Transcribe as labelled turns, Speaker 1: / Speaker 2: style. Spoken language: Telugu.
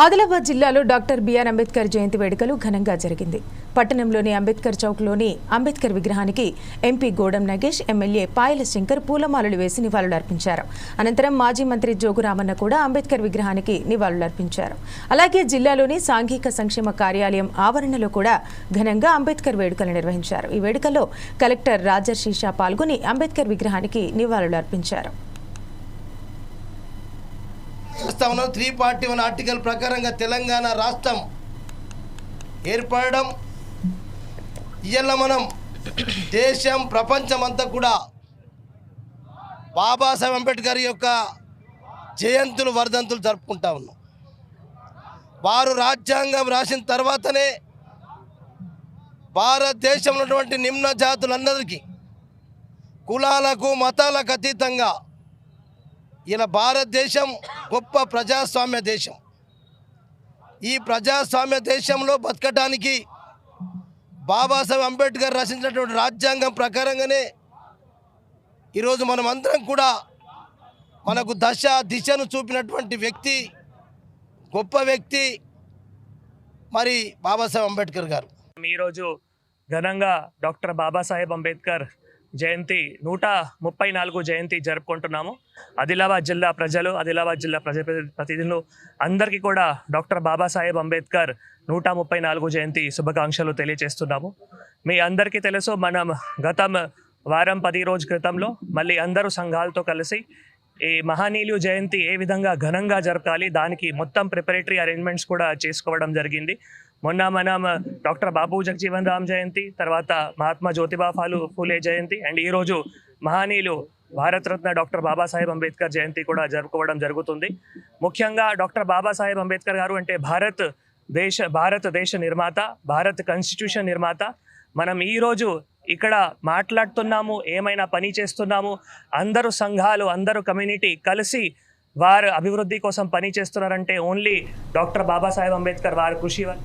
Speaker 1: ఆదిలాబాద్ జిల్లాలో డాక్టర్ బిఆర్ అంబేద్కర్ జయంతి వేడుకలు ఘనంగా జరిగింది. పట్టణంలోని అంబేద్కర్ చౌక్లోని అంబేద్కర్ విగ్రహానికి ఎంపీ గోడం నగేష్ ఎమ్మెల్యే పాయల శంకర్ పూలమాలలు వేసి నివాళులర్పించారు. అనంతరం మాజీ మంత్రి జోగు రామన్న కూడా అంబేద్కర్ విగ్రహానికి నివాళులర్పించారు. అలాగే జిల్లాలోని సాంఘిక సంక్షేమ కార్యాలయం ఆవరణలో కూడా ఘనంగా అంబేద్కర్ వేడుకలు నిర్వహించారు. ఈ వేడుకల్లో కలెక్టర్ రాజర్షీషా పాల్గొని అంబేద్కర్ విగ్రహానికి నివాళులర్పించారు.
Speaker 2: ప్రస్తావన త్రీ పార్టీ వన్ ఆర్టికల్ ప్రకారంగా తెలంగాణ రాష్ట్రం ఏర్పడడం ఇవాళ మనం దేశం ప్రపంచం అంతా కూడా బాబాసాహెబ్ అంబేద్కర్ యొక్క జయంతులు వర్ధంతులు జరుపుకుంటా ఉన్నాం. వారు రాజ్యాంగం రాసిన తర్వాతనే భారతదేశంలో ఉన్నటువంటి నిమ్న జాతులందరికీ కులాలకు మతాలకు అతీతంగా ఇలా భారతదేశం గొప్ప ప్రజాస్వామ్య దేశం. ఈ ప్రజాస్వామ్య దేశంలో బతకటానికి బాబాసాహెబ్ అంబేద్కర్ రచించినటువంటి రాజ్యాంగం ప్రకారంగానే ఈరోజు మనం అందరం కూడా మనకు దశ దిశను చూపినటువంటి వ్యక్తి గొప్ప వ్యక్తి మరి బాబాసాహెబ్ అంబేద్కర్ గారు.
Speaker 3: ఈరోజు ఘనంగా డాక్టర్ బాబాసాహెబ్ అంబేద్కర్ జయంతి నూట ముప్పై నాలుగు జయంతి జరుపుకుంటున్నాము. ఆదిలాబాద్ జిల్లా ప్రజలు ఆదిలాబాద్ జిల్లా ప్రజా ప్రతినిధులు అందరికీ కూడా డాక్టర్ బాబాసాహెబ్ అంబేద్కర్ నూట ముప్పై నాలుగు జయంతి శుభాకాంక్షలు తెలియజేస్తున్నాము. మీ అందరికీ తెలుసు మనం గతం వారం పది రోజు క్రితంలో మళ్ళీ అందరూ సంఘాలతో కలిసి ఈ మహానీలు జయంతి ఏ విధంగా ఘనంగా జరపాలి? దానికి మొత్తం ప్రిపరేటరీ అరేంజ్మెంట్స్ కూడా చేసుకోవడం జరిగింది. మొన్న మనం డాక్టర్ బాబు జగజీవన్ రామ్ జయంతి తర్వాత మహాత్మా జ్యోతిబా ఫాలు ఫూలే జయంతి అండ్ ఈరోజు మహానీలు భారతరత్న డాక్టర్ బాబాసాహెబ్ అంబేద్కర్ జయంతి కూడా జరుపుకోవడం జరుగుతుంది. ముఖ్యంగా డాక్టర్ బాబాసాహెబ్ అంబేద్కర్ గారు అంటే భారత్ దేశ భారతదేశ నిర్మాత భారత్ కాన్స్టిట్యూషన్ నిర్మాత. మనం ఈరోజు ఇక్కడ మాట్లాడుతున్నాము ఏమైనా పని చేస్తున్నాము అందరూ సంఘాలు అందరూ కమ్యూనిటీ కలిసి వారు అభివృద్ధి కోసం పని చేస్తున్నారంటే ఓన్లీ డాక్టర్ బాబాసాహెబ్ అంబేద్కర్ వారి కృషి వల్ల.